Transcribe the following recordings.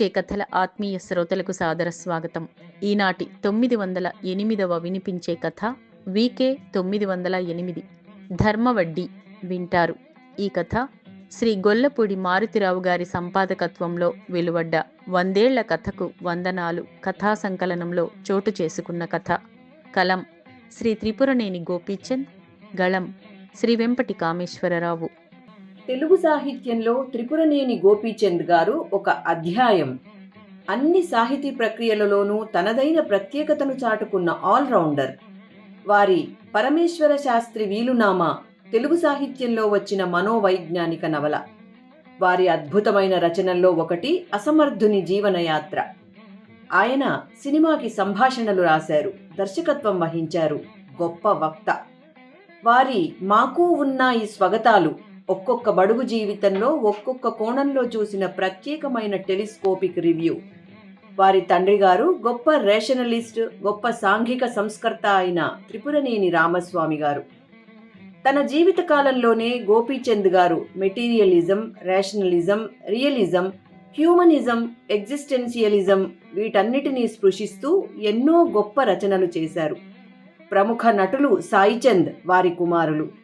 వినిపించే కథల ఆత్మీయ శ్రోతలకు సాదర స్వాగతం. ఈనాటి తొమ్మిది వందల ఎనిమిదవ వినిపించే కథ వికే తొమ్మిది వందల ఎనిమిది. ధర్మవడ్డీ వింటారు. ఈ కథ శ్రీ గొల్లపూడి మారుతిరావు గారి సంపాదకత్వంలో వెలువడ్డ వందేళ్ళ కథకు వందనాలు కథా సంకలనంలో చోటు చేసుకున్న కథ. కలం శ్రీ త్రిపురనేని గోపీచంద్ గళం శ్రీ వెంపటి కామేశ్వరరావు. తెలుగు సాహిత్యంలో త్రిపురనేని గోపీచంద్ గారు ఒక అధ్యాయం. అన్ని సాహితీ ప్రక్రియలలోనూ తనదైన ప్రత్యేకతను చాటుకున్న ఆల్రౌండర్. వారి పరమేశ్వర శాస్త్రి వీలునామా తెలుగు సాహిత్యంలో వచ్చిన మనోవైజ్ఞానిక నవల. వారి అద్భుతమైన రచనల్లో ఒకటి అసమర్థుని జీవనయాత్ర. ఆయన సినిమాకి సంభాషణలు రాశారు దర్శకత్వం వహించారు గొప్ప వక్త. వారి మాకు ఉన్న ఈ స్వగతాలు ఒక్కొక్క బడుగు జీవితంలో ఒక్కొక్క కోణంలో చూసిన ప్రత్యేకమైన టెలిస్కోపిక్ రివ్యూ. వారి తండ్రి గారు గొప్ప రేషనలిస్ట్ గొప్ప సాంఘిక సంస్కర్త అయిన త్రిపురనేని రామస్వామి గారు. తన జీవిత కాలంలోనే Gopichand garu materialism rationalism realism humanism existentialism వీటన్నిటినీ స్పృశిస్తూ ఎన్నో గొప్ప రచనలు చేశారు. ప్రముఖ నటులు సాయిచంద్ వారి కుమారులు.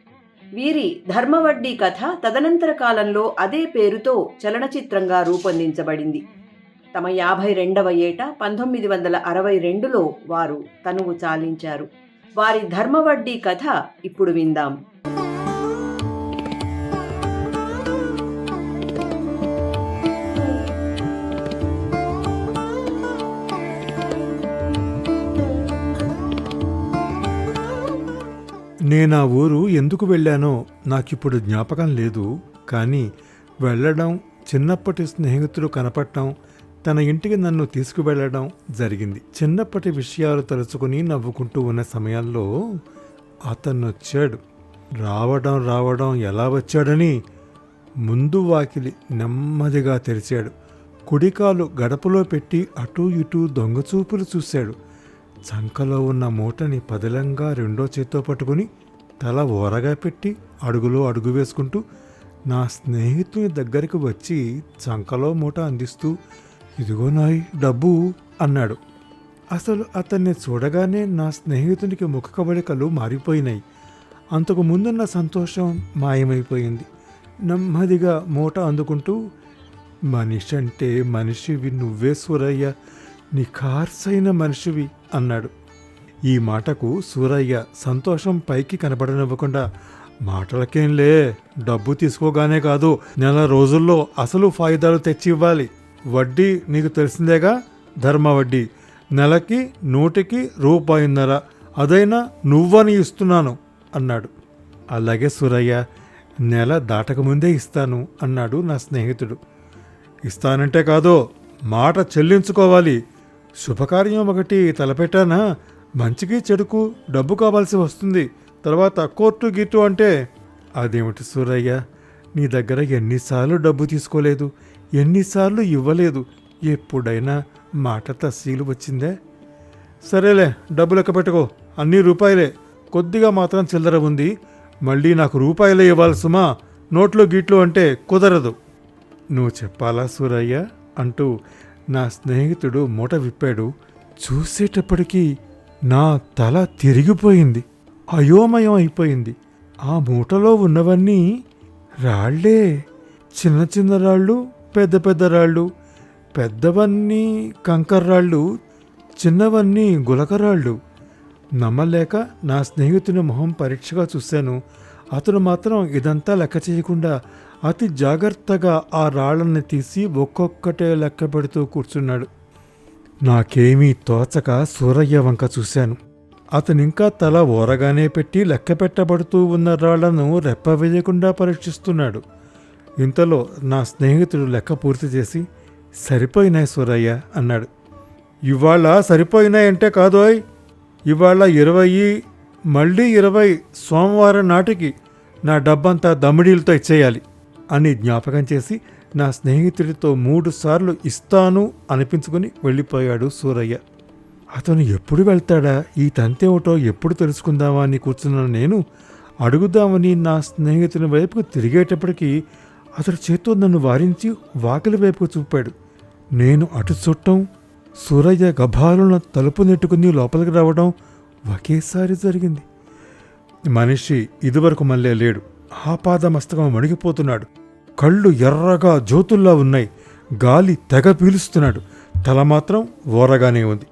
వీరి ధర్మవడ్డీ కథ తదనంతర కాలంలో అదే పేరుతో చలనచిత్రంగా రూపొందించబడింది. తమ యాభై రెండవ ఏట పంతొమ్మిది వందల అరవై రెండులో వారు తనువు చాలించారు. వారి ధర్మవడ్డీ కథ ఇప్పుడు విందాం. నేను ఊరు ఎందుకు వెళ్ళానో నాకిప్పుడు జ్ఞాపకం లేదు కానీ వెళ్ళడం చిన్నప్పటి స్నేహితులు కనపడటం తన ఇంటికి నన్ను తీసుకువెళ్ళడం జరిగింది. చిన్నప్పటి విషయాలు తలుచుకుని నవ్వుకుంటూ ఉన్న సమయాల్లో అతను వచ్చాడు రావడం రావడం ఎలా వచ్చాడని ముందు వాకిలి నెమ్మదిగా తెరిచాడు. కుడికాలు గడపలో పెట్టి అటూ ఇటూ దొంగచూపులు చూశాడు. చంకలో ఉన్న మూటని పదిలంగా రెండో చేత్తో పట్టుకుని తల ఓరగా పెట్టి అడుగులో అడుగు వేసుకుంటూ నా స్నేహితుని దగ్గరికి వచ్చి చంకలో మూట అందిస్తూ ఇదిగో నాయ్ డబ్బు అన్నాడు. అసలు అతన్ని చూడగానే నా స్నేహితునికి ముఖ కవళికలు మారిపోయినాయి. అంతకు ముందున్న సంతోషం మాయమైపోయింది. నెమ్మదిగా మూట అందుకుంటూ మనిషి అంటే మనిషివి నువ్వే సూరయ్య నిఖార్సైన మనిషివి అన్నాడు. ఈ మాటకు సూరయ్య సంతోషం పైకి కనబడనివ్వకుండా మాటలకేంలే డబ్బు తీసుకోగానే కాదు నెల రోజుల్లో అసలు ఫాయిదాలు తెచ్చి ఇవ్వాలి వడ్డీ నీకు తెలిసిందేగా? ధర్మ వడ్డీ. నెలకి నూటికి రూపాయిన్నర. అదైనా నువ్వని ఇస్తున్నాను అన్నాడు. అలాగే సూరయ్య నెల దాటకముందే ఇస్తాను అన్నాడు నా స్నేహితుడు. ఇస్తానంటే కాదో మాట చెల్లించుకోవాలి. శుభకార్యం ఒకటి తలపెట్టానా? మంచికి చెడుకు డబ్బు కావాల్సి వస్తుంది. తర్వాత కోర్టు గీటు అంటే? అదేమిటి సూరయ్య? నీ దగ్గర ఎన్నిసార్లు డబ్బు తీసుకోలేదు. ఎన్నిసార్లు ఇవ్వలేదు. ఎప్పుడైనా మాట తస్సీలు వచ్చిందే? సరేలే డబ్బు లెక్క పెట్టుకో. అన్ని రూపాయలే. కొద్దిగా మాత్రం చిల్లర ఉంది. మళ్ళీ నాకు రూపాయలే ఇవ్వాలి సుమా. నోట్లో గీట్లు అంటే కుదరదు. నువ్వు చెప్పాలా సూరయ్య? అంటూ నా స్నేహితుడు మూట విప్పాడు. చూసేటప్పటికీ నా తల తిరిగిపోయింది. అయోమయం అయిపోయింది. ఆ మూటలో ఉన్నవన్నీ రాళ్ళే. చిన్న చిన్న రాళ్ళు పెద్ద పెద్ద రాళ్ళు పెద్దవన్నీ కంకర్రాళ్ళు చిన్నవన్నీ గులకరాళ్ళు నమ్మలేక నా స్నేహితుని మొహం పరీక్షగా చూశాను. అతను మాత్రం ఇదంతా లెక్క చేయకుండా అతి జాగ్రత్తగా ఆ రాళ్ళని తీసి ఒక్కొక్కటే లెక్క పెడుతూ కూర్చున్నాడు. నాకేమీ తోచక సూరయ్య వంక చూశాను. అతనింకా తల ఓరగానే పెట్టి లెక్క పెట్టబడుతూ ఉన్న రాళ్ళను రెప్పవేయకుండా పరీక్షిస్తున్నాడు. ఇంతలో నా స్నేహితుడు లెక్క పూర్తి చేసి సరిపోయినాయి సూరయ్య అన్నాడు. ఇవాళ సరిపోయినాయంటే కాదోయ్. ఇవాళ ఇరవై మళ్ళీ ఇరవై సోమవారం నాటికి నా డబ్బంతా దమ్మిడీలతో ఇచ్చేయాలి. అని జ్ఞాపకం చేసి నా స్నేహితుడితో మూడుసార్లు ఇస్తాను అనిపించుకుని వెళ్ళిపోయాడు సూరయ్య. అతను ఎప్పుడు వెళ్తాడా? ఈ తంతేమిటో ఎప్పుడు తెలుసుకుందామా అని కూర్చున్న నేను. అడుగుదామని నా స్నేహితుని వైపుకు తిరిగేటప్పటికీ అతడు చేత్తో నన్ను వారించి వాకిలి వైపుకు చూపాడు. నేను అటు చుట్టం సూరయ్య గభాలున తలుపు నెట్టుకుని లోపలికి రావడం ఒకేసారి జరిగింది. మనిషి ఇదివరకు మళ్ళీ లేడు. ఆపాదమస్తకం మణిగిపోతున్నాడు కళ్ళు ఎర్రగా జ్యోతుల్లా ఉన్నాయి. గాలి తెగ పీలుస్తున్నాడు. తల మాత్రం ఓరగానే ఉంది.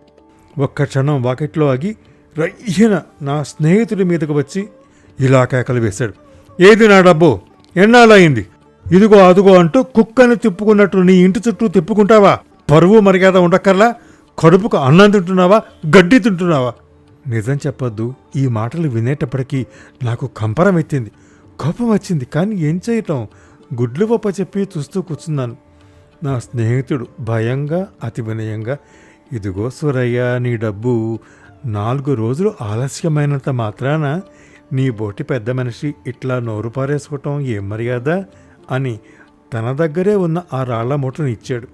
ఒక్క క్షణం వాకిట్లో ఆగి రయ్యన నా స్నేహితుడి మీదకు వచ్చి ఇలా కేకలు వేశాడు. ఏది నా డబ్బు? ఎన్నాళ్ళయింది? ఇదిగో అదుగో అంటూ కుక్కని తిప్పుకున్నట్టు నీ ఇంటి చుట్టూ తిప్పుకుంటావా? పరువు మర్యాద ఉండక్కర్లా? కడుపుకు అన్నం తింటున్నావా? గడ్డి తింటున్నావా? నిజం చెప్పొద్దు. ఈ మాటలు వినేటప్పటికీ నాకు కంపరం ఎత్తింది కోపం వచ్చింది కానీ ఏం చేయటం? గుడ్లు పప్ప చెప్పి చూస్తూ కూర్చున్నాను. నా స్నేహితుడు భయంగా అతి వినయంగా ఇదిగో సూరయ్య నీ డబ్బు నాలుగు రోజులు ఆలస్యమైనంత మాత్రాన నీ బోటి పెద్ద మనిషి ఇట్లా నోరు పారేసుకోవటం ఏం మర్యాద? అని తన దగ్గరే ఉన్న ఆ రాళ్ళ మూటను ఇచ్చాడు.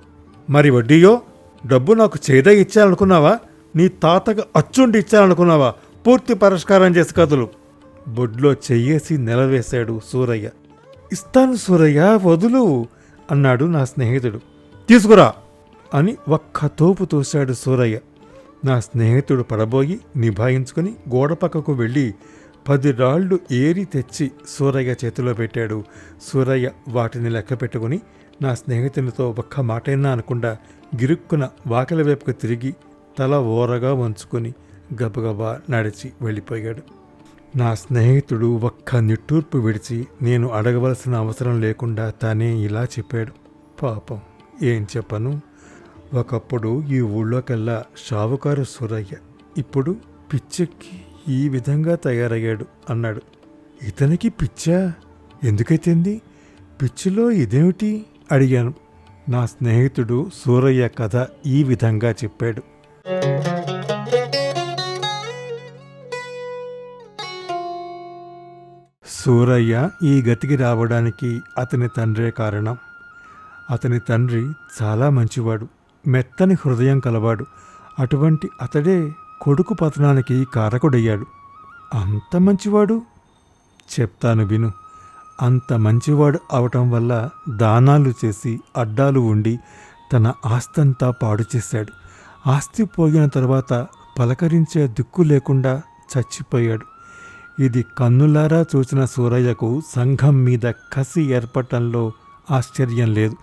మరి వడ్డీయో? డబ్బు నాకు చేదా ఇచ్చాలనుకున్నావా? నీ తాతకు అచ్చుండి ఇచ్చాలనుకున్నావా? పూర్తి పరిష్కారం చేసి కదులు. బొడ్లో చెయ్యేసి నిలవేశాడు సూరయ్య. ఇస్తాను సూరయ్య వదులు అన్నాడు నా స్నేహితుడు. తీసుకురా అని ఒక్క తోపు తోశాడు సూరయ్య. నా స్నేహితుడు పడబోయి నిభాయించుకుని గోడ పక్కకు వెళ్ళి పది రాళ్ళు ఏరి తెచ్చి సూరయ్య చేతిలో పెట్టాడు. సూరయ్య వాటిని లెక్క పెట్టుకుని నా స్నేహితునితో ఒక్క మాటైనా అనకుండా గిరుక్కున వాకిల వైపుకు తిరిగి తల ఓరగా వంచుకొని గబగబా నడిచి వెళ్ళిపోయాడు. నా స్నేహితుడు ఒక్క నిట్టూర్పు విడిచి నేను అడగవలసిన అవసరం లేకుండా తానే ఇలా చెప్పాడు. పాపం ఏం చెప్పను? ఒకప్పుడు ఈ ఊళ్ళోకెల్లా షావుకారు సూరయ్య. ఇప్పుడు పిచ్చెక్కి ఈ విధంగా తయారయ్యాడు అన్నాడు. ఇతనికి పిచ్చా? ఎందుకైతేంది? పిచ్చిలో ఇదేమిటి? అడిగాను. నా స్నేహితుడు సూరయ్య కథ ఈ విధంగా చెప్పాడు. సూరయ్య ఈ గతికి రావడానికి అతని తండ్రే కారణం. అతని తండ్రి చాలా మంచివాడు. మెత్తని హృదయం కలవాడు. అటువంటి అతడే కొడుకు పతనానికి కారకుడయ్యాడు. అంత మంచివాడు? చెప్తాను విను. అంత మంచివాడు అవటం వల్ల దానాలు చేసి అడ్డాలు ఉండి తన ఆస్తంతా పాడు చేశాడు. ఆస్తి పోయిన తర్వాత పలకరించే దిక్కు లేకుండా చచ్చిపోయాడు. ఇది కన్నులారా చూసిన సూరయ్యకు సంఘం మీద కసి ఏర్పడటంలో ఆశ్చర్యం లేదు.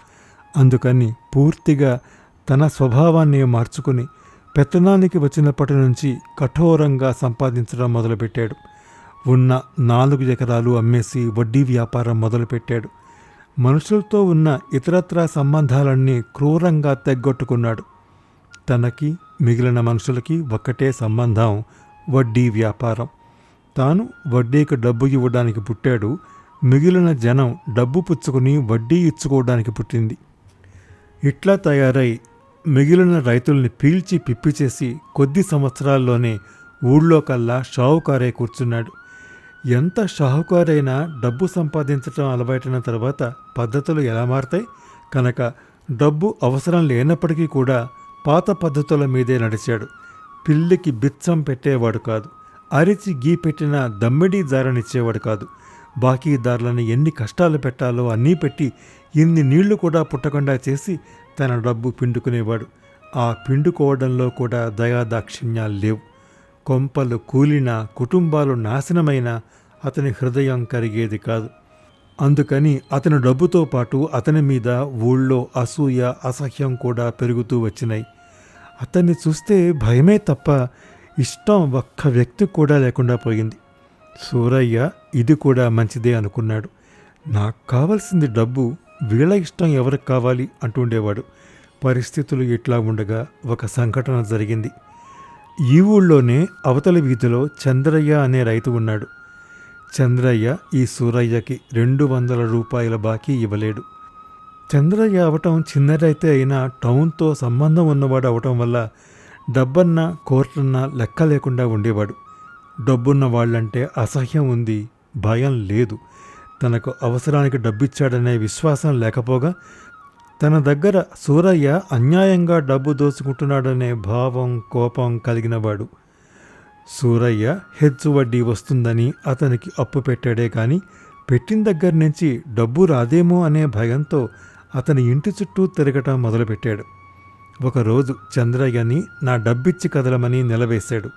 అందుకని పూర్తిగా తన స్వభావాన్ని మార్చుకుని పెత్తనానికి వచ్చినప్పటి నుంచి కఠోరంగా సంపాదించడం మొదలుపెట్టాడు. ఉన్న నాలుగు ఎకరాలు అమ్మేసి వడ్డీ వ్యాపారం మొదలుపెట్టాడు. మనుషులతో ఉన్న ఇతరత్రా సంబంధాలన్నీ క్రూరంగా తెగ్గొట్టుకున్నాడు. తనకి మిగిలిన మనుషులకి ఒక్కటే సంబంధం వడ్డీ వ్యాపారం. తాను వడ్డీకి డబ్బు ఇవ్వడానికి పుట్టాడు. మిగిలిన జనం డబ్బు పుచ్చుకుని వడ్డీ ఇచ్చుకోవడానికి పుట్టింది. ఇట్లా తయారై మిగిలిన రైతుల్ని పీల్చి పిప్పి చేసి కొద్ది సంవత్సరాల్లోనే ఊళ్ళో కల్లా షావుకారే కూర్చున్నాడు. ఎంత షాహుకారైనా డబ్బు సంపాదించడం అలవాటైన తర్వాత పద్ధతులు ఎలా మారతాయి? కనుక డబ్బు అవసరం లేనప్పటికీ కూడా పాత పద్ధతుల మీదే నడిచాడు. పిల్లికి బిచ్చం పెట్టేవాడు కాదు. అరిచి గీ పెట్టిన దమ్మిడీ దారనిచ్చేవాడు కాదు. బాకీదారులను ఎన్ని కష్టాలు పెట్టాలో అన్నీ పెట్టి ఇన్ని నీళ్ళు కూడా పుట్టకుండా చేసి తన డబ్బు పిండుకునేవాడు. ఆ పిండుకోవడంలో కూడా దయాదాక్షిణ్యాలు లేవు. కొంపలు కూలిన కుటుంబాలు నాశనమైన అతని హృదయం కరిగేది కాదు. అందుకని అతని డబ్బుతో పాటు అతని మీద ఊళ్ళో అసూయ అసహ్యం కూడా పెరుగుతూ వచ్చినాయి. అతన్ని చూస్తే భయమే తప్ప ఇష్టం ఒక్క వ్యక్తి కూడా లేకుండా పోయింది. సూరయ్య ఇది కూడా మంచిదే అనుకున్నాడు. నాకు కావాల్సింది డబ్బు వీళ్ళ ఇష్టం ఎవరికి కావాలి అంటుండేవాడు పరిస్థితులు ఇట్లా ఉండగా ఒక సంఘటన జరిగింది. ఈ ఊళ్ళోనే అవతల వీధిలో చంద్రయ్య అనే రైతు ఉన్నాడు. చంద్రయ్య ఈ సూరయ్యకి రెండు వందల రూపాయల బాకీ ఇవ్వలేడు. చంద్రయ్య అవటం చిన్న రైతే అయినా టౌన్తో సంబంధం ఉన్నవాడు అవటం వల్ల డబ్బన్నా కోర్టన్నా లెక్క లేకుండా ఉండేవాడు. డబ్బున్న వాళ్ళంటే అసహ్యం ఉంది భయం లేదు. తనకు అవసరానికి డబ్బిచ్చాడనే విశ్వాసం లేకపోగా తన దగ్గర సూరయ్య అన్యాయంగా డబ్బు దోచుకుంటున్నాడనే భావం కోపం కలిగినవాడు. సూరయ్య హెచ్చు వడ్డీ వస్తుందని అతనికి అప్పు పెట్టాడే కానీ పెట్టిన దగ్గర నుంచి డబ్బు రాదేమో అనే భయంతో అతని ఇంటి చుట్టూ తిరగటం మొదలుపెట్టాడు. ఒకరోజు చంద్రయ్యని నా డబ్బిచ్చి కదలమని నిలవేశాడు.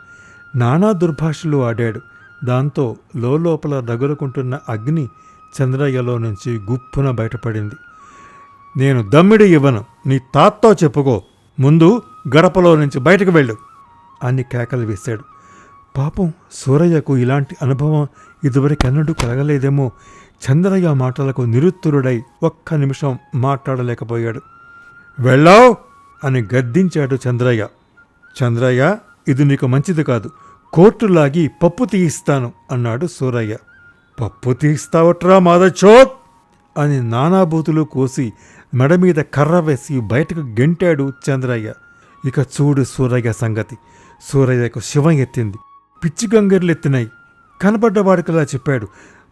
నానా దుర్భాషలు ఆడాడు. దాంతో లోపల రగులుకుంటున్న అగ్ని చంద్రయ్యలో నుంచి గుప్పున బయటపడింది. నేను దమ్మిడి ఇవ్వను. నీ తాత్తో చెప్పుకో. ముందు గడపలో నుంచి బయటకు వెళ్ళు అని కేకలు వేశాడు. పాపం సూరయ్యకు ఇలాంటి అనుభవం ఇదివరకెన్నడూ కలగలేదేమో. చంద్రయ్య మాటలకు నిరుత్తురుడై ఒక్క నిమిషం మాట్లాడలేకపోయాడు. వెళ్ళావు? అని గద్దించాడు చంద్రయ్య. చంద్రయ్య ఇది నీకు మంచిది కాదు. కోర్టు లాగి పప్పు తీయిస్తాను అన్నాడు సూరయ్య. పప్పు తీస్తావట్రా మాదచోత్ అని నానాబూతులు కోసి మెడ మీద కర్ర వేసి బయటకు గెంటాడు చంద్రయ్య. ఇక చూడు సూరయ్య సంగతి. సూరయ్యకు శివం ఎత్తింది. పిచ్చి గంగర్లు ఎత్తినాయి కనబడ్డవాడికలా చెప్పాడు.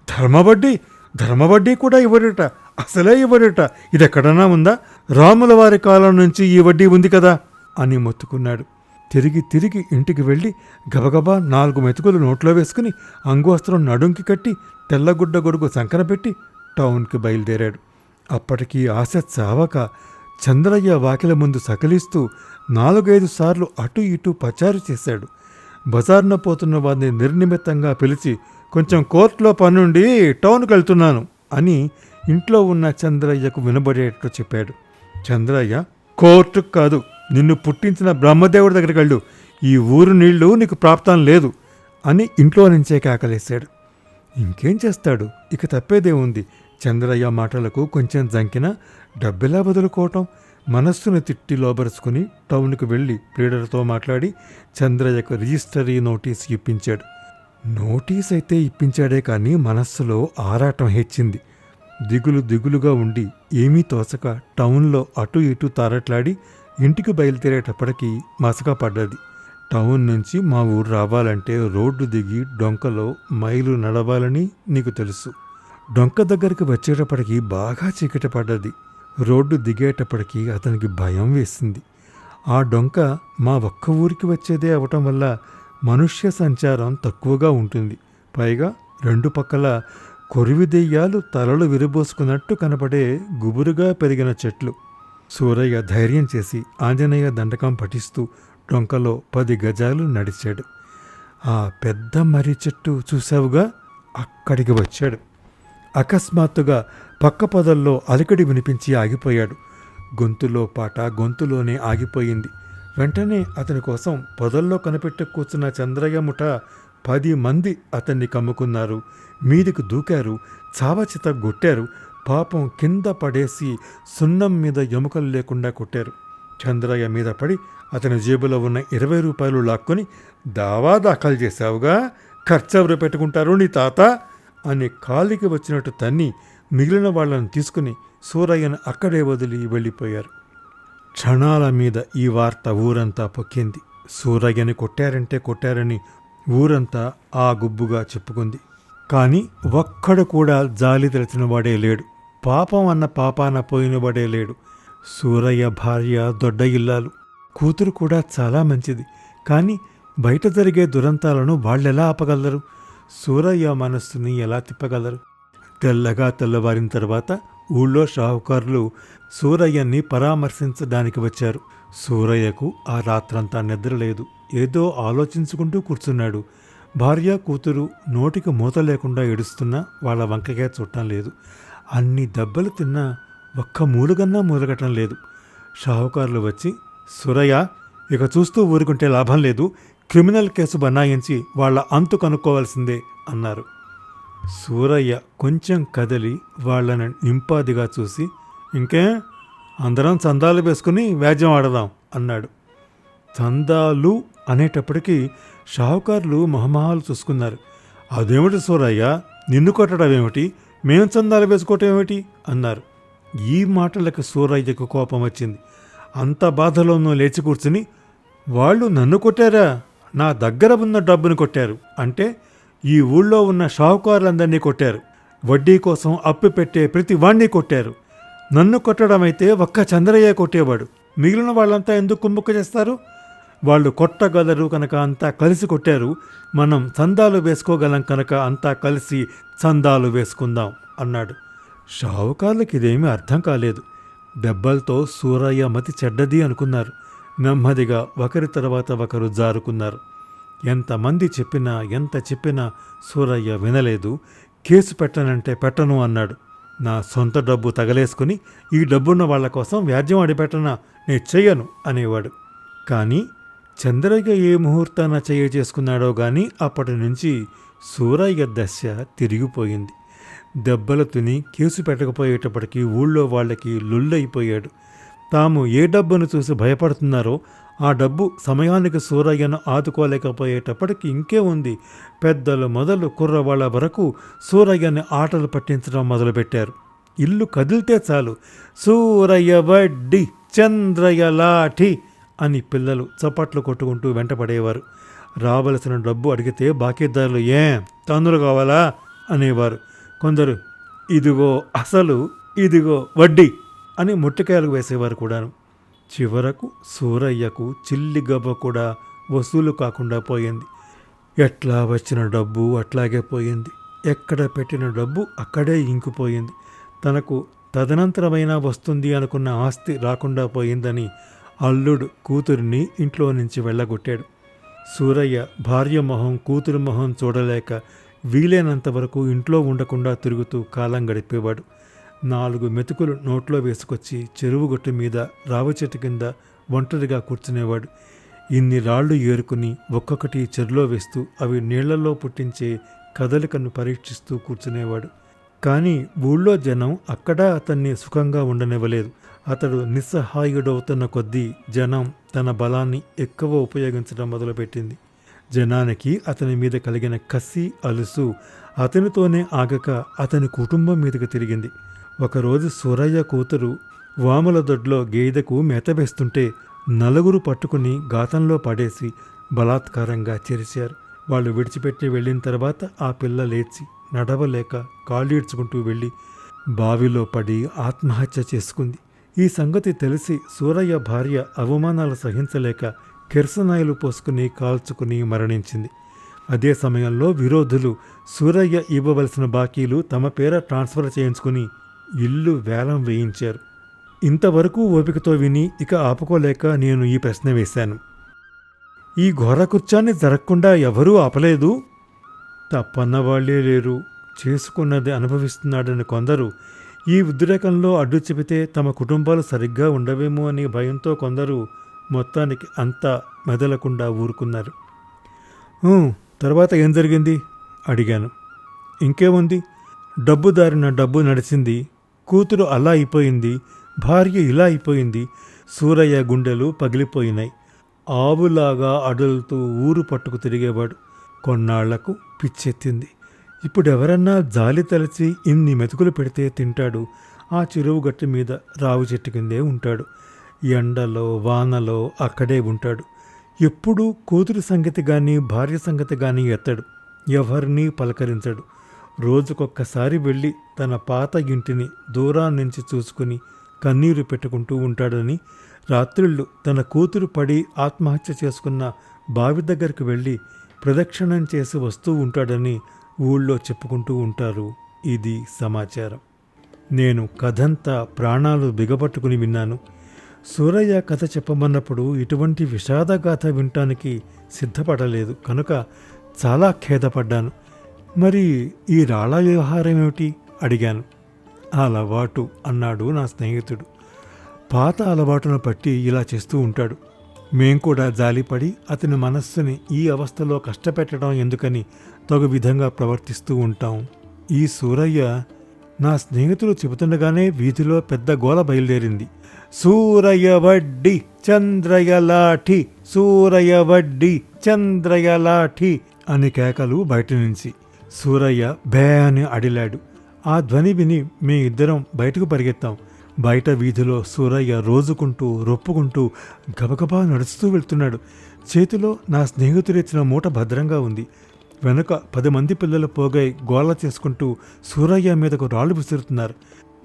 ధర్మబడ్డీ ధర్మవడ్డీ కూడా ఇవ్వడట అసలే ఇవ్వడట ఇదెక్కడన్నా ఉందా? రాముల వారి కాలం నుంచి ఈ వడ్డీ ఉంది కదా అని మొత్తుకున్నాడు. తిరిగి తిరిగి ఇంటికి వెళ్ళి గబగబా నాలుగు మెతుకులు నోట్లో వేసుకుని అంగోస్త్రం నడుంకి కట్టి తెల్లగుడ్డ గొడుగు సంకన పెట్టి టౌన్కి బయలుదేరాడు. అప్పటికి ఆశ చావక చంద్రయ్య వాకిల ముందు సకిలిస్తూ నాలుగైదు సార్లు అటు ఇటు పచారు చేశాడు. బజార్న పోతున్న వారిని నిర్నిమిత్తంగా పిలిచి కొంచెం కోర్టులో పనుండి టౌన్కి వెళ్తున్నాను అని ఇంట్లో ఉన్న చంద్రయ్యకు వినబడేటట్టు చెప్పాడు. చంద్రయ్య కోర్టుకు కాదు నిన్ను పుట్టించిన బ్రహ్మదేవుడి దగ్గరికి వెళ్ళు. ఈ ఊరు నీళ్ళు నీకు ప్రాప్తం లేదు అని ఇంట్లో నుంచే కేకలేశాడు. ఇంకేం చేస్తాడు? ఇక తప్పేదే ఉంది. చంద్రయ్య మాటలకు కొంచెం జంకిన డబ్బెలా వదులుకోవటం మనస్సును తిట్టి లోబరుచుకుని టౌన్కి వెళ్ళి ప్లీడర్తో మాట్లాడి చంద్రయ్యకు రిజిస్టరీ నోటీస్ ఇప్పించాడు. నోటీస్ అయితే ఇప్పించాడే కానీ మనస్సులో ఆరాటం హెచ్చింది. దిగులు దిగులుగా ఉండి ఏమీ తోసక టౌన్లో అటు ఇటు తారట్లాడి ఇంటికి బయలుదేరేటప్పటికీ మసక పడ్డది. టౌన్ నుంచి మా ఊరు రావాలంటే రోడ్డు దిగి డొంకలో మైలు నడవాలని నీకు తెలుసు. డొంక దగ్గరికి వచ్చేటప్పటికి బాగా చీకటి పడ్డది. రోడ్డు దిగేటప్పటికి అతనికి భయం వేసింది. ఆ డొంక మా ఒక్క ఊరికి వచ్చేదే అవటం వల్ల మనుష్య సంచారం తక్కువగా ఉంటుంది. పైగా రెండు పక్కల కొరివి దెయ్యాలు తలలు విరబోసుకున్నట్టు కనపడే గుబురుగా పెరిగిన చెట్లు. సూరయ్య ధైర్యం చేసి ఆంజనేయ దండకం పఠిస్తూ డొంకలో పది గజాలు నడిచాడు. ఆ పెద్ద మర్రి చెట్టు చూసావుగా అక్కడికి వచ్చాడు. అకస్మాత్తుగా పక్క పొదల్లో అలికడి వినిపించి ఆగిపోయాడు. గొంతులో పాట గొంతులోనే ఆగిపోయింది. వెంటనే అతని కోసం పొదల్లో కనిపెట్టి కూర్చున్న చంద్రయ్య ముఠ పది మంది అతన్ని కమ్ముకున్నారు. మీదికి దూకారు చావచిత కొట్టారు పాపం కింద పడేసి సున్నం మీద ఎముకలు లేకుండా కొట్టారు. చంద్రయ్య మీద పడి అతని జేబులో ఉన్న ఇరవై రూపాయలు లాక్కొని దావా దాఖలు చేశావుగా? ఖర్చెవరు పెట్టుకుంటారు నీ తాత? అని కాలికి వచ్చినట్టు తన్ని మిగిలిన వాళ్ళని తీసుకుని సూరయ్యను అక్కడే వదిలి వెళ్ళిపోయారు. క్షణాల మీద ఈ వార్త ఊరంతా పొక్కింది. సూరయ్యని కొట్టారంటే కొట్టారని ఊరంతా ఆ గుబ్బుగా చెప్పుకుంది. కానీ ఒక్కడు కూడా జాలి తెలిసినవాడే లేడు. పాపం అన్న పాపాన పోయినవాడే లేడు. సూరయ్య భార్య దొడ్డ ఇల్లాలు. కూతురు కూడా చాలా మంచిది. కానీ బయట జరిగే దురంతాలను వాళ్ళెలా ఆపగలరు? సూరయ్య మనస్సుని ఎలా తిప్పగలరు? తెల్లగా తెల్లవారిన తర్వాత ఊళ్ళో షాహుకారులు సూరయ్యని పరామర్శించడానికి వచ్చారు. సూరయ్యకు ఆ రాత్రంతా నిద్రలేదు ఏదో ఆలోచించుకుంటూ కూర్చున్నాడు. భార్య కూతురు నోటికి మూత లేకుండా ఏడుస్తున్నా వాళ్ళ వంకగా చూడటం లేదు. అన్ని దెబ్బలు తిన్నా ఒక్క మూలుగన్నా మూలగటం లేదు. షాహుకారులు వచ్చి సురయ్య ఇక చూస్తూ ఊరుకుంటే లాభం లేదు. క్రిమినల్ కేసు బనాయించి వాళ్ళ అంతు కనుక్కోవాల్సిందే అన్నారు. సూరయ్య కొంచెం కదిలి వాళ్ళని నింపాదిగా చూసి ఇంకే? అందరం చందాలు వేసుకుని వ్యాజ్యం ఆడదాం అన్నాడు. చందాలు అనేటప్పటికీ షావుకారులు మహమహాలు చూసుకున్నారు. అదేమిటి సూరయ్య? నిన్ను కొట్టడం ఏమిటి మేం చందాలు వేసుకోవటం ఏమిటి అన్నారు. ఈ మాటలకు సూరయ్యకు కోపం వచ్చింది. అంత బాధలోనూ లేచి కూర్చుని వాళ్ళు నన్ను కొట్టారా? నా దగ్గర ఉన్న డబ్బును కొట్టారు. అంటే ఈ ఊళ్ళో ఉన్న షావుకారులందరినీ కొట్టారు. వడ్డీ కోసం అప్పు పెట్టే ప్రతి వాణ్ణి కొట్టారు. నన్ను కొట్టడం అయితే ఒక్క చంద్రయ్య కొట్టేవాడు. మిగిలిన వాళ్ళంతా ఎందుకు కుమ్ముక్క చేస్తారు? వాళ్ళు కొట్టగలరు కనుక అంతా కలిసి కొట్టారు. మనం చందాలు వేసుకోగలం కనుక అంతా కలిసి చందాలు వేసుకుందాం అన్నాడు. షావుకార్లకు ఇదేమీ అర్థం కాలేదు. దెబ్బలతో సూరయ్య మతి చెడ్డది అనుకున్నారు. నెమ్మదిగా ఒకరి తర్వాత ఒకరు జారుకున్నారు. ఎంతమంది చెప్పినా ఎంత చెప్పినా సూరయ్య వినలేదు. కేసు పెట్టనంటే పెట్టను అన్నాడు. నా సొంత డబ్బు తగలేసుకుని ఈ డబ్బున్న వాళ్ళ కోసం వ్యాజ్యం అడిపెట్టనా నేను చెయ్యను అనేవాడు. కానీ చంద్రయ్య ఏ ముహూర్తాన చెయ్య చేసుకున్నాడో కానీ అప్పటి నుంచి సూరయ్య దశ తిరిగిపోయింది. దెబ్బలు తిని కేసు పెట్టకపోయేటప్పటికీ ఊళ్ళో వాళ్ళకి లొల్లైపోయాడు తాము ఏ డబ్బును చూసి భయపడుతున్నారో ఆ డబ్బు సమయానికి సూరయ్యను ఆదుకోలేకపోయేటప్పటికి ఇంకే ఉంది. పెద్దలు మొదలు కుర్రవాళ్ళ వరకు సూరయ్యని ఆటలు పట్టించడం మొదలుపెట్టారు. ఇల్లు కదిలితే చాలు. సూరయ్య వడ్డీ చంద్రయ్య లాఠీ అని పిల్లలు చప్పట్లు కొట్టుకుంటూ వెంటపడేవారు. రావలసిన డబ్బు అడిగితే బాకీదారులు ఏం? తన్నులు కావాలా? అనేవారు. కొందరు ఇదిగో అసలు ఇదిగో వడ్డీ అని ముట్టికాయలు వేసేవారు కూడాను. చివరకు సూరయ్యకు చిల్లి గబ్బ కూడా వసూలు కాకుండా పోయింది. ఎట్లా వచ్చిన డబ్బు అట్లాగే పోయింది. ఎక్కడ పెట్టిన డబ్బు అక్కడే ఇంకిపోయింది. తనకు తదనంతరమైనా వస్తుంది అనుకున్న ఆస్తి రాకుండా పోయిందని అల్లుడు కూతురిని ఇంట్లో నుంచి వెళ్ళగొట్టాడు. సూరయ్య భార్య మొహం కూతురు మొహం చూడలేక వీలైనంత వరకు ఇంట్లో ఉండకుండా తిరుగుతూ కాలం గడిపేవాడు. నాలుగు మెతుకులు నోట్లో వేసుకొచ్చి చెరువు గట్టు మీద రావి చెట్టు కింద ఒంటరిగా కూర్చునేవాడు. ఇన్ని రాళ్ళు ఏరుకుని ఒక్కొక్కటి చెరులో వేస్తూ అవి నీళ్ళలో పుట్టించే కదలికను పరీక్షిస్తూ కూర్చునేవాడు. కానీ ఊళ్ళో జనం అక్కడా అతన్ని సుఖంగా ఉండనివ్వలేదు. అతడు నిస్సహాయుడవుతున్న కొద్దీ జనం తన బలాన్ని ఎక్కువ ఉపయోగించడం మొదలుపెట్టింది. జనానికి అతని మీద కలిగిన కసి అలుసు అతనితోనే ఆగక అతని కుటుంబం మీదకు తిరిగింది. ఒకరోజు సూరయ్య కూతురు వాముల దొడ్లో గేదెకు మేత వేస్తుంటే నలుగురు పట్టుకుని గాతంలో పడేసి బలాత్కారంగా చేర్చారు వాళ్ళు విడిచిపెట్టి వెళ్ళిన తర్వాత ఆ పిల్ల లేచి నడవలేక కాళ్ళీడ్చుకుంటూ వెళ్ళి బావిలో పడి ఆత్మహత్య చేసుకుంది. ఈ సంగతి తెలిసి సూరయ్య భార్య అవమానాలు సహించలేక కిరసనాయిలు పోసుకుని కాల్చుకుని మరణించింది. అదే సమయంలో విరోధులు సూరయ్య ఇవ్వవలసిన బాకీలు తమ పేర ట్రాన్స్ఫర్ చేయించుకుని ఇల్లు వేలం వేయించారు. ఇంతవరకు ఓపికతో విని ఇక ఆపుకోలేక నేను ఈ ప్రశ్న వేశాను. ఈ ఘోరకృత్యాన్ని జరగకుండా ఎవరూ ఆపలేదు. తప్పన్న వాళ్ళే లేరు. చేసుకున్నది అనుభవిస్తున్నాడని కొందరు. ఈ ఉద్రేకంలో అడ్డు చెబితే తమ కుటుంబాలు సరిగ్గా ఉండవేమో అనే భయంతో కొందరు మొత్తానికి అంతా మెదలకుండా ఊరుకున్నారు. తర్వాత ఏం జరిగింది? అడిగాను. ఇంకేముంది? డబ్బు దారిన డబ్బు నడిచింది. కూతురు అలా అయిపోయింది భార్య ఇలా అయిపోయింది సూరయ్య గుండెలు పగిలిపోయినాయి. ఆవులాగా అడులుతూ ఊరు పట్టుకు తిరిగేవాడు. కొన్నాళ్ళకు పిచ్చెత్తింది. ఇప్పుడు ఎవరన్నా జాలి తలచి ఇన్ని మెతుకులు పెడితే తింటాడు. ఆ చెరువు గట్టు మీద రావు చెట్టు కిందే ఉంటాడు. ఎండలో వానలో అక్కడే ఉంటాడు. ఎప్పుడూ కూతురు సంగతి కానీ భార్య సంగతి కానీ ఎత్తడు. ఎవరినీ పలకరించడు. రోజుకొక్కసారి వెళ్ళి తన పాత ఇంటిని దూరాన్నించి చూసుకుని కన్నీరు పెట్టుకుంటూ ఉంటాడని రాత్రిళ్ళు తన కూతురు పడి ఆత్మహత్య చేసుకున్న బావి దగ్గరికి వెళ్ళి ప్రదక్షిణం చేసి వస్తూ ఉంటాడని ఊళ్ళో చెప్పుకుంటూ ఉంటారు. ఇది సమాచారం. నేను కథంతా ప్రాణాలు బిగపట్టుకుని విన్నాను. సూరయ్య కథ చెప్పమన్నప్పుడు ఇటువంటి విషాదగాథ వినటానికి సిద్ధపడలేదు. కనుక చాలా ఖేదపడ్డాను. మరి ఈ రాళ్ళ వ్యవహారం ఏమిటి? అడిగాను. అలవాటు అన్నాడు నా స్నేహితుడు. పాత అలవాటును పట్టి ఇలా చేస్తూ ఉంటాడు. మేం కూడా జాలిపడి అతని మనస్సుని ఈ అవస్థలో కష్టపెట్టడం ఎందుకని తగు విధంగా ప్రవర్తిస్తూ ఉంటాం. ఈ సూరయ్య నా స్నేహితులు చెబుతుండగానే వీధిలో పెద్ద గోల బయలుదేరింది. సూరయ్య వడ్డీ చంద్రయ్య లాఠీ సూరయ్య వడ్డీ చంద్రయ్య లాఠీ అని కేకలు బయట నుంచి. సూరయ్య బే అని అడిలాడు. ఆ ధ్వని విని మీ ఇద్దరం బయటకు పరిగెత్తాం. బయట వీధిలో సూరయ్య రోజుకుంటూ రొప్పుకుంటూ గబగబా నడుస్తూ వెళ్తున్నాడు. చేతిలో నా స్నేహితుడిచ్చిన మూట భద్రంగా ఉంది. వెనుక పది మంది పిల్లలు పోగై గోల చేసుకుంటూ సూరయ్య మీదకు రాళ్ళు విసురుతున్నారు.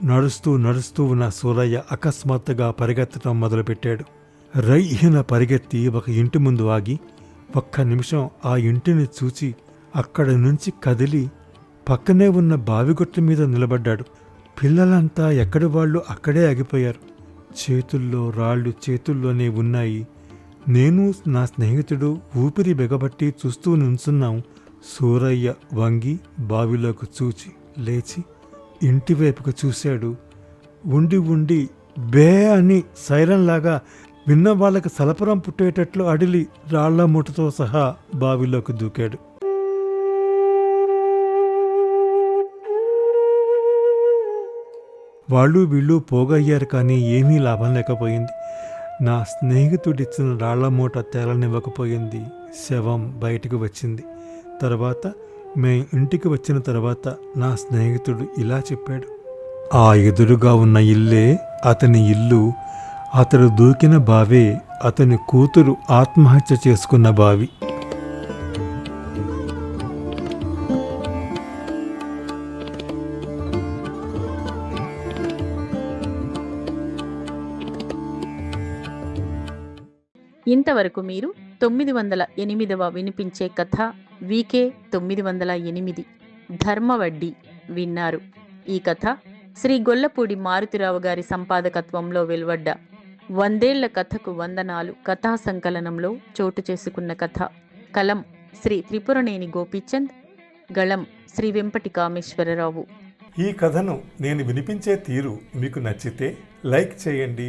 నడుస్తూ నడుస్తూ ఉన్న సూరయ్య అకస్మాత్తుగా పరిగెత్తడం మొదలుపెట్టాడు. రైహిన పరిగెత్తి ఒక ఇంటి ముందు ఆగి ఒక్క నిమిషం ఆ ఇంటిని చూచి అక్కడి నుంచి కదిలి పక్కనే ఉన్న బావిగొట్ల మీద నిలబడ్డాడు. పిల్లలంతా ఎక్కడి వాళ్ళు అక్కడే ఆగిపోయారు. చేతుల్లో రాళ్ళు చేతుల్లోనే ఉన్నాయి. నేను నా స్నేహితుడు ఊపిరి బిగబట్టి చూస్తూ నుంచున్నాం. సూరయ్య వంగి బావిలోకి చూచి లేచి ఇంటి వైపుకు చూశాడు. ఉండి ఉండి బే అని సైరన్ లాగా విన్న వాళ్ళకి సలపరం పుట్టేటట్లు అడిలి రాళ్ళ మూటతో సహా బావిలోకి దూకాడు. వాళ్ళు వీళ్ళు పోగయ్యారు కానీ ఏమీ లాభం లేకపోయింది. నా స్నేహితుడిచ్చిన రాళ్ళ మూట తేలనివ్వకపోయింది. శవం బయటకు వచ్చింది. తర్వాత మేం ఇంటికి వచ్చిన తర్వాత నా స్నేహితుడు ఇలా చెప్పాడు. ఆ ఎదురుగా ఉన్న ఇల్లే అతని ఇల్లు. అతడు దూకిన బావే అతని కూతురు ఆత్మహత్య చేసుకున్న బావి. ఇంతవరకు మీరు తొమ్మిది వందల ఎనిమిదవ వినిపించే కథ వీకే తొమ్మిది వందల ఎనిమిది. ధర్మవడ్డి విన్నారు. ఈ కథ శ్రీ గొల్లపూడి మారుతిరావు గారి సంపాదకత్వంలో వెలువడ్డ వందేళ్ళ కథకు వందనాలు కథా సంకలనంలో చోటు చేసుకున్న కథ. కలం శ్రీ త్రిపురనేని గోపీచంద్ గళం శ్రీ వెంపటి కామేశ్వరరావు ఈ కథను నేను వినిపించే తీరు మీకు నచ్చితే లైక్ చేయండి